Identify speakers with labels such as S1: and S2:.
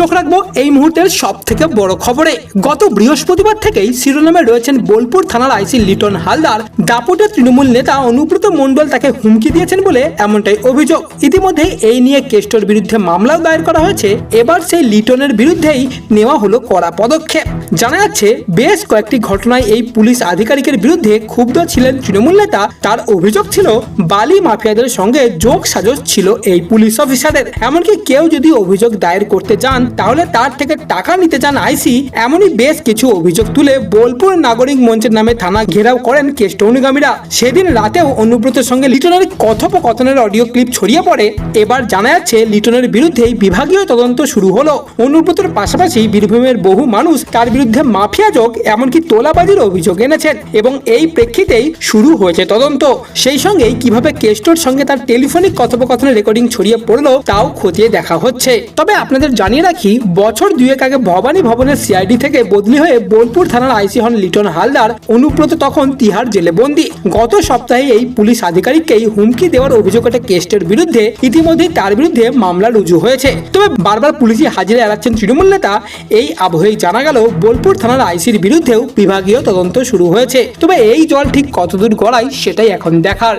S1: চোখ রাখব এই মুহূর্তের সব থেকে বড় খবরে। গত বৃহস্পতিবার থেকেই শিরোনামে রয়েছেন বোলপুর থানার আইসি লিটন হালদার। দাপুটের তৃণমূল নেতা অনুব্রত মণ্ডল তাকে হুমকি দিয়েছেন বলে এমনটাই অভিযোগ। ইতিমধ্যে এই নিয়ে কেষ্টর বিরুদ্ধে মামলাও দায়ের করা হয়েছে। এবার সেই লিটনের বিরুদ্ধেই নেওয়া হলো কড়া পদক্ষেপ। জানা যাচ্ছে, বেশ কয়েকটি ঘটনায় এই পুলিশ আধিকারিকের বিরুদ্ধে ক্ষুব্ধ ছিলেন তৃণমূল নেতা। তার অভিযোগ ছিল, বালি মাফিয়াদের সঙ্গে যোগ সাজস ছিল এই পুলিশ অফিসারের। এমনকি কেউ যদি অভিযোগ দায়ের করতে যান তাহলে তার থেকে টাকা নিতে চান আইসি। এমনই বেশ কিছু অভিযোগ তুলে বোলপুর নাগরিক মঞ্চের নামে থানা ঘেরাও করেন কেষ্ট অনুগামীরা সেদিন রাতেও অনুব্রতের সঙ্গে লিটনের কথোপকথনের অডিও ক্লিপ ছড়িয়ে পড়ে। এবার জানা যাচ্ছে, লিটনের বিরুদ্ধেই বিভাগীয় তদন্ত শুরু হলো। অনুব্রতের পাশাপাশি বীরভূমের বহু মানুষ তার বিরুদ্ধে মাফিয়া যোগ, এমনকি তোলাবাজির অভিযোগ এনেছেন এবং এই প্রেক্ষিতেই শুরু হয়েছে তদন্ত। সেই সঙ্গেই কীভাবে কেষ্টর সঙ্গে তার টেলিফোনিক কথোপকথনের রেকর্ডিং ছড়িয়ে পড়ল, তাও খতিয়ে দেখা হচ্ছে। তবে আপনাদের জানিয়ে রাখি বছর দুয়েক আগে ভবানী ভবনের সিআইডি থেকে বদলি হয়ে বোলপুর থানার আইসি হন লিটন হালদার, অনুব্রত তখন তিহার জেলে বন্দি। গত সপ্তাহে এই পুলিশ আধিকারিককেই হুমকি দেওয়ার অভিযোগ একটা কেস্টের বিরুদ্ধে। ইতিমধ্যেই তার বিরুদ্ধে মামলা রুজু হয়েছে। তবে বারবার পুলিশি হাজিরা এড়াচ্ছেন তৃণমূল নেতা, এই আবহেই জানা গেল বোলপুর থানার আইসির বিরুদ্ধেও বিভাগীয় তদন্ত শুরু হয়েছে। তবে এই জল ঠিক কতদূর গড়ায় সেটাই এখন দেখার।